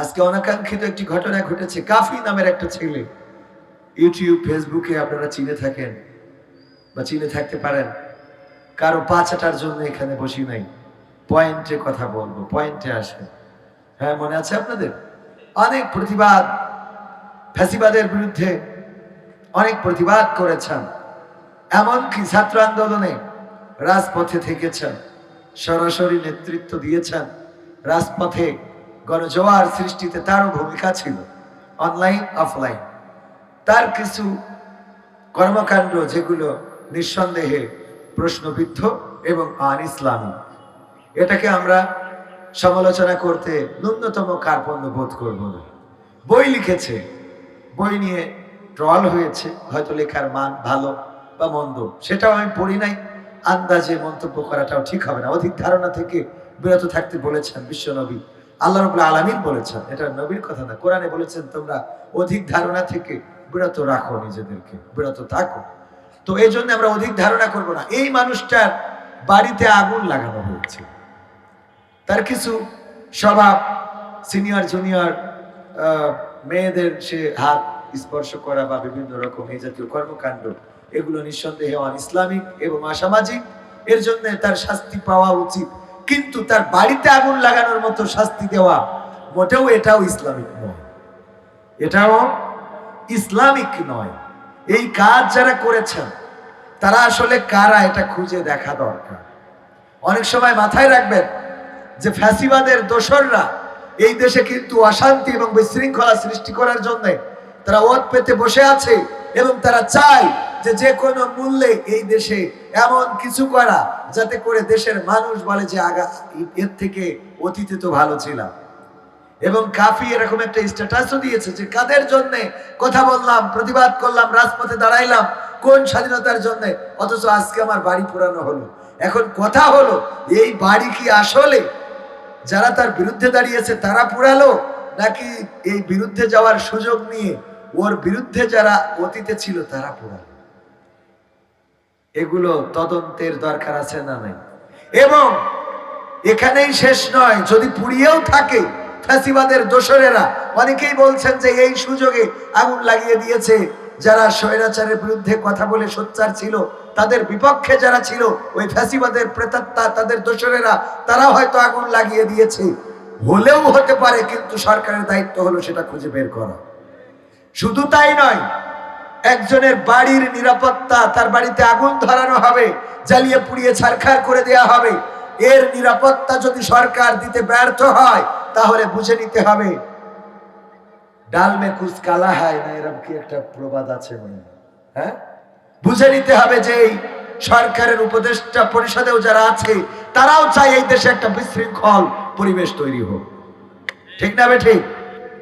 আজকে অনাকাঙ্ক্ষিত একটি ঘটনা ঘটেছে। কাফি নামের একটা ছেলে। ইউটিউব ফেসবুকে আপনারা চিনে থাকেন বা চিনে থাকতে পারেন। কারও পাঁচাটার জন্য এখানে বসি নাই। পয়েন্টে কথা বলব পয়েন্টে আসে হ্যাঁ মনে আছে আপনাদের? অনেক প্রতিবাদ। ফ্যাসিবাদের বিরুদ্ধে অনেক প্রতিবাদ করেছেন। এমনকি ছাত্র আন্দোলনে রাজপথে থেকেছেন। সরাসরি নেতৃত্ব দিয়েছেন। রাজপথে গণজোয়ার সৃষ্টিতে তারও ভূমিকা ছিল অনলাইন অফলাইন তার কিছু কর্মকাণ্ড যেগুলো নিঃসন্দেহে প্রশ্নবিদ্ধ এবং আন ইসলামী এটাকে আমরা সমালোচনা করতে ন্যূনতম কার্পণ্য বোধ করব না। বই লিখেছে, বই নিয়ে ট্রল হয়েছে, হয়তো লেখার মান ভালো বা মন্দ, সেটাও আমি পড়ি নাই। আন্দাজে মন্তব্য করাটাও ঠিক হবে না। অধিক ধারণা থেকে বিরত থাকতে বলেছেন বিশ্বনবী। আল্লাহ রবুল্লা আলমিন বলেছেন, এটা নবীর কথা না, কোরআনে বলেছেন, তোমরা অধিক ধারণা থেকে বিরত রাখো নিজেদেরকে, বিরত থাকো। তো এই জন্য আমরা অধিক ধারণা করব না, এই মানুষটার বাড়িতে আগুন লাগানো হয়েছে। তার কিছু স্বভাব, সিনিয়র, জুনিয়র মেয়েদের সে হাত স্পর্শ করা বা বিভিন্ন রকম এই জাতীয় কর্মকাণ্ড, এগুলো নিঃসন্দেহে অন ইসলামিক এবং অসামাজিক। এর জন্য তার শাস্তি পাওয়া উচিত। কিন্তু তার বাড়িতে আগুন লাগানোর মতো শাস্তি দেওয়া মোটেও এটাও ইসলামিক নয়। এটাও ইসলামিক নয়। এই কাজ যারা করেছেন, তারা আসলে কারা এটা খুঁজে দেখা দরকার। অনেক সময় মাথায় রাখবেন যে ফ্যাসিবাদের দোসররা এই দেশে কিন্তু অশান্তি এবং বিশৃঙ্খলা সৃষ্টি করার জন্য তারা ওত পেতে বসে আছে এবং তারা চায় যে যে কোনো মূল্যে এই দেশে এমন কিছু করা যাতে করে দেশের মানুষ বলে যে, আগা, এর থেকে অতীতে তো ভালো ছিলাম। এবং কাফি এরকম একটা স্ট্যাটাসও দিয়েছে যে, কাদের জন্য? কথা বললাম, প্রতিবাদ করলাম, রাজপথে দাঁড়াইলাম, কোন স্বাধীনতার জন্য? অথচ আজকে আমার বাড়ি পুরানো হলো। এখন কথা হলো, এই বাড়ি কি আসলে যারা তার বিরুদ্ধে দাঁড়িয়েছে তারা পুরালো, নাকি এই বিরুদ্ধে যাওয়ার সুযোগ নিয়ে ওর বিরুদ্ধে যারা অতীতে ছিল তারা পুরালো? এগুলো তদন্তের দরকার আছে না নাই? এবং এখানেই শেষ নয়, যদি পুড়িয়েও থাকে ফ্যাসিবাদের দোসরেরা, অনেকেই বলছেন যে এই সুযোগে আগুন লাগিয়ে দিয়েছে। যারা স্বৈরাচারের বিরুদ্ধে কথা বলে সোচ্চার ছিল, তাদের বিপক্ষে যারা ছিল, ওই ফ্যাসিবাদের প্রেতাত্মা, তাদের দোসরেরা, তারা হয়তো আগুন লাগিয়ে দিয়েছে। হলেও হতে পারে, কিন্তু সরকারের দায়িত্ব হলো সেটা খুঁজে বের করা। শুধু তাই নয় একজনের বাড়ির নিরাপত্তা, তার বাড়িতে আগুন ধরানো হবে, জ্বালিয়ে পুড়িয়ে ছারখার করে দেয়া হবে। এর নিরাপত্তা যদি সরকার দিতে ব্যর্থ হয়, তাহলে বুঝে নিতে হবে। ডাল মে কুচ কালা হয় না এরকম কি একটা প্রবাদ আছে মনে হ্যাঁ? বুঝে নিতে হবে যে এই সরকারের উপদেষ্টা পরিষদেও যারা আছে, তারাও চায় এই দেশে একটা বিশৃঙ্খল পরিবেশ তৈরি হোক। ঠিক না বে ঠিক?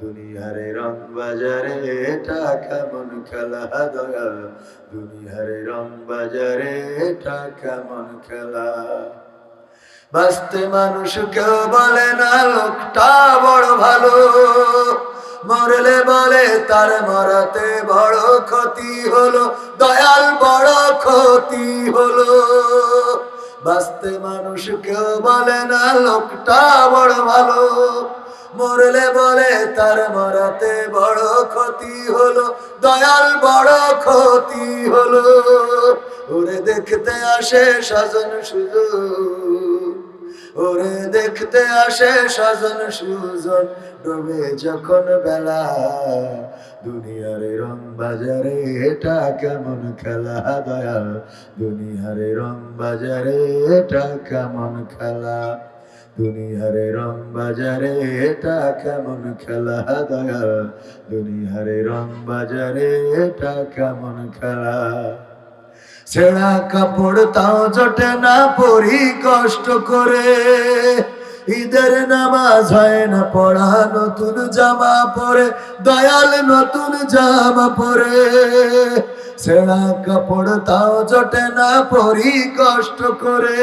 দুনিয়ারে রং বাজারে, এটা কেমন খেলা দয়াল দুনিয়ারে রং বাজারে, এটা কেমন খেলা? বাঁচতে মানুষ কেউ বলে না, লোকটা বড় ভালো। মরলে বলে, তার মরাতে বড় ক্ষতি হলো। দয়াল বড় ক্ষতি হলো। বাঁচতে মানুষ কেউ বলে না, লোকটা বড় ভালো। মরলে বলে তার মরাতে বড় ক্ষতি হলো, দয়াল বড় ক্ষতি হলো। ওরে দেখতে আসে সাজন সুযোগ ওরে দেখতে আসে সাজন সুজন, ডোবে যখন বেলা। দুনিয়ারে রং বাজারে, এটা কেমন খেলা দয়াল? দুনিয়ারে রং বাজারে, এটা কেমন খেলা? দুনিয়ারে রং বাজারে, এটা কেমন খেলা দয়াল? দুনিয়ারে রং বাজারে, এটা কেমন খেলা? ছেঁড়া কাপড় তাও জটে না, পরি কষ্ট করে। ঈদের নামাজ হয় না, পড়া নতুন জামা পরে, দয়াল নতুন জামা পরে। ছেঁড়া কাপড় তাও জটে না, পরি কষ্ট করে।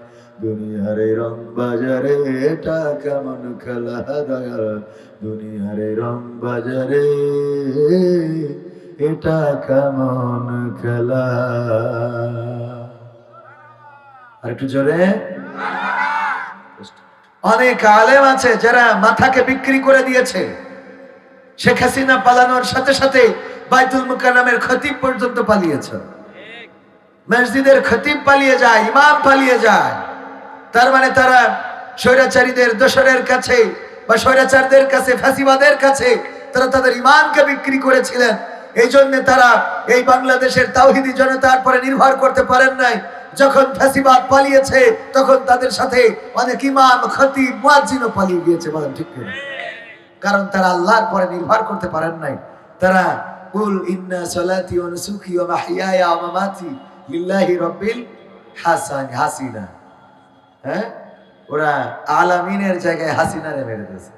দুনিয়ারে রং বাজারে এটা কেমন খেলা দয়াল? দুনিয়ারে রং বাজারে এটা কেমন খেলা? আর একটু জোরে। অনেক আলেম আছে যারা মাথাকে বিক্রি করে দিয়েছে। শেখ হাসিনা পালানোর সাথে সাথে বাইতুল মুকাররমের খতিব পর্যন্ত পালিয়েছে। মসজিদের খতিব পালিয়ে যায় ইমাম পালিয়ে যায়। তার মানে তারা স্বৈরাচারীদের দোসরের কাছে বা স্বৈরাচারদের কাছে ফাঁসিবাদের কাছে তারা তাদের ইমানকে বিক্রি করেছিলেন। এই জন্য তারা এই বাংলাদেশের তাওহিদি জনতার পরে নির্ভর করতে পারেন নাই। যখন ফাঁসিবাদ পালিয়েছে, তখন তাদের সাথে অনেক ইমাম, খতিব, মুয়াজ্জিনও পালিয়ে গিয়েছে, বলেন ঠিক কারণ তারা আল্লাহর পরে নির্ভর করতে পারেন নাই। তারা, কুল ইন্না সালাতি ওয়া নুসুকি ওয়া মাহইয়ায়া ওয়া মামাতি লিল্লাহি রাব্বিল হাসান হাসিনা। হ্যাঁ? ওরা আলামিনের জায়গায় হাসিনারে মেরে দিয়েছে,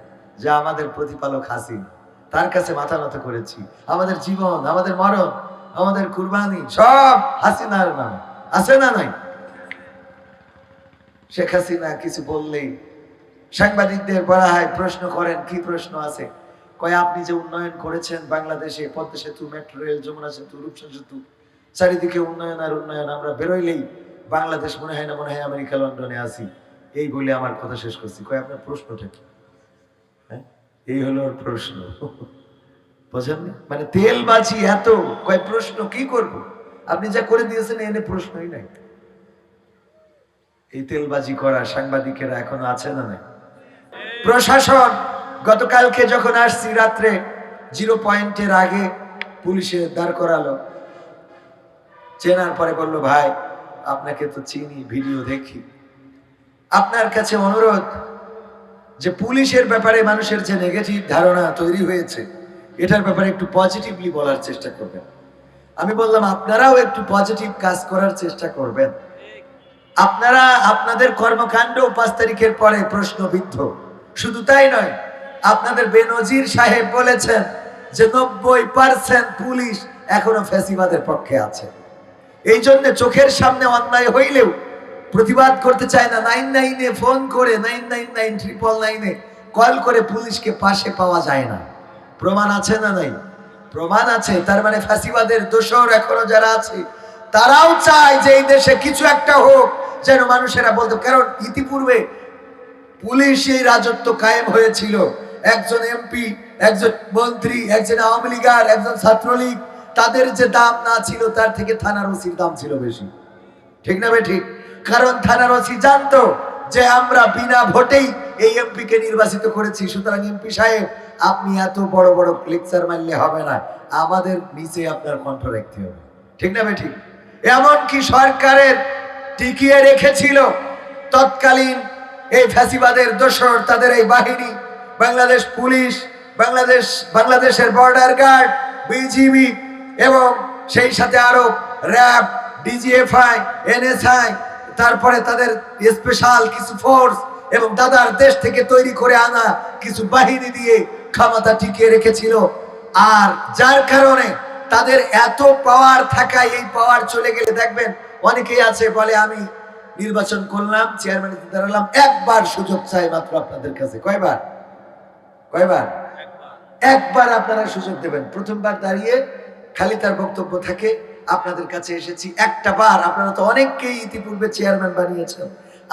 যা আমাদের প্রতিপালক হাসিন। তার কাছে মাথা নত করেছি। আমাদের জীবন, আমাদের মরণ, আমাদের কুরবানি, সব হাসিনার নাম। আছে না নাই? শেখ হাসিনা কিছু বললেই সাংবাদিকদের বলা হয়, প্রশ্ন করেন, কি প্রশ্ন আছে? কয়, আপনি যে উন্নয়ন করেছেন বাংলাদেশে, পদ্মা সেতু, মেট্রো রেল, যমুনা সেতু, রূপসা সেতু, চারিদিকে উন্নয়ন আর উন্নয়ন আমরা বেরোইলেই বাংলাদেশ মনে হয় না, মনে হয় আমেরিকা, লন্ডনে আসি এই বলে আমার কথা শেষ করছি। কয়, আপনার প্রশ্নটা কি? হ্যাঁ? এই হলো প্রশ্ন। বোঝেন মানে তেল বাজি এত। কয়, প্রশ্ন কি করব? আপনি যা করে দিয়েছেন, এনে প্রশ্নই নাই। এই তেলবাজি করা সাংবাদিকেরা এখনও আছে না নাই? প্রশাসন, গতকালকে যখন আসছি রাত্রে, জিরো পয়েন্টের আগে পুলিশে দাঁড় করালো। চেনার পরে বলল, ভাই আপনাকে তো চিনি, ভিডিও দেখি। আপনার কাছে অনুরোধ যে পুলিশের ব্যাপারে মানুষের যে নেগেটিভ ধারণা তৈরি হয়েছে, এটার ব্যাপারে একটু পজিটিভলি বলার চেষ্টা করবেন। আমি বললাম, আপনারাও একটু পজিটিভ কাজ করার চেষ্টা করবেন। আপনারা আপনাদের কর্মকাণ্ড পাঁচ তারিখের পরে প্রশ্নবিদ্ধ। শুধু তাই নয়, আপনাদের বেনজির সাহেব বলেছেন যে নব্বই পার্সেন্ট পুলিশ এখনও ফ্যাসিবাদের পক্ষে আছে। এই জন্য চোখের সামনে অন্যায় হইলেও প্রতিবাদ করতে চায় না। নাইন নাইনে ফোন করে, নাইন নাইন নাইন ট্রিপল নাইনে কল করে পুলিশকে পাশে পাওয়া যায় না। প্রমাণ আছে না নাই? প্রমাণ আছে। তার মানে ফাঁসিবাদের দোষর এখনও যারা আছে, তারাও চায় যে এই দেশে কিছু একটা হোক, যেন মানুষেরা বলতো কারণ ইতিপূর্বে পুলিশ এই রাজত্ব কায়েম হয়েছিল। একজন এমপি, একজন মন্ত্রী, একজন আওয়ামী লীগার, একজন ছাত্রলীগ তাদের যে দাম না ছিল, তার থেকে থানার ওসির দাম ছিল বেশি। ঠিক না ভাই ঠিক? কারণ থানার ওসি জানতো যে আমরা বিনা ভোটেই এই এমপি কে নির্বাচিত করেছি। সুতরাং এমপি সাহেব, আপনি এত বড় বড় লেকচার মারলে হবে না। আমাদের নিচে আপনার কণ্ঠ রাখতে হবে। ঠিক না ভাই ঠিক? এমনকি সরকারের টিকিয়ে রেখেছিল তৎকালীন এই ফ্যাসিবাদের দোসর তাদের এই বাহিনী, বাংলাদেশ পুলিশ, বাংলাদেশ, বাংলাদেশের বর্ডার গার্ড, বিজিবি এবং সেই সাথে আরও র্যাব ডিজিএফআই এনএসআই তারপরে তাদের স্পেশাল কিছু ফোর্স এবং দাদার দেশ থেকে তৈরি করে আনা কিছু বাহিনী দিয়ে ক্ষমতা টিকিয়ে রেখেছিল। আর যার কারণে তাদের এত পাওয়ার থাকায় এই পাওয়ার চলে গেলে দেখবেন অনেকেই আছে বলে আমি নির্বাচন করলাম চেয়ারম্যান দাঁড়ালাম একবার সুযোগ চাই মাত্র আপনাদের কাছে। কয়বার? কয়বার? একবার আপনারা সুযোগ দেবেন। প্রথমবার দাঁড়িয়ে খালি তার বক্তব্য থাকে, আপনাদের কাছে এসেছি একটা বার। আপনারা তো অনেককেই ইতিপূর্বে চেয়ারম্যান বানিয়েছেন।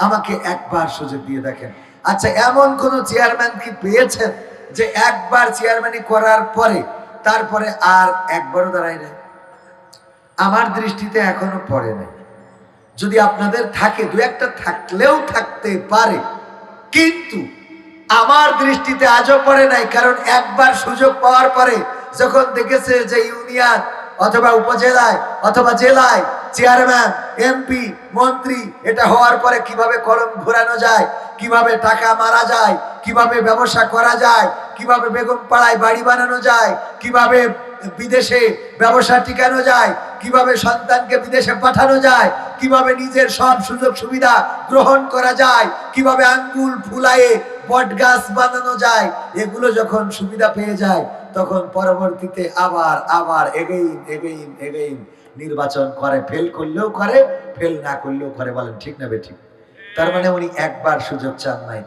আমাকে একবার সুযোগ দিয়ে দেখেন। আচ্ছা এমন কোন চেয়ারম্যান কি পেয়েছেন যে একবার চেয়ারম্যানই করার পরে তারপরে আর একবারও দাঁড়ায় নাই? আমার দৃষ্টিতে এখনও পড়ে নাই। যদি আপনাদের থাকে, দু একটা থাকলেও থাকতে পারে, কিন্তু আমার দৃষ্টিতে আজও পড়ে নাই, কারণ একবার সুযোগ পাওয়ার পরে যখন দেখেছে যে ইউনিয়ন অথবা উপজেলায় অথবা জেলায় চেয়ারম্যান, এমপি, মন্ত্রী এটা হওয়ার পরে কীভাবে কলম ঘোরানো যায়, কীভাবে টাকা মারা যায়, কীভাবে ব্যবসা করা যায়, কীভাবে বেগম পাড়ায় বাড়ি বানানো যায়, কীভাবে বিদেশে ব্যবসা টিকানো যায়, কীভাবে সন্তানকে বিদেশে পাঠানো যায়, কীভাবে নিজের সব সুযোগ সুবিধা গ্রহণ করা যায়, কীভাবে আঙ্গুল ফুলায়ে বট গাছ বানানো যায়, এগুলো যখন সুবিধা পেয়ে যায়, তখন পরবর্তীতে আবার আবার এগেইন এগেইন এগেইন নির্বাচন করে ফেল করলেও করে ফেল না করলেও করে, বলেন ঠিক না বে ঠিক? তার মানে উনি একবার সুযোগ চান নাই।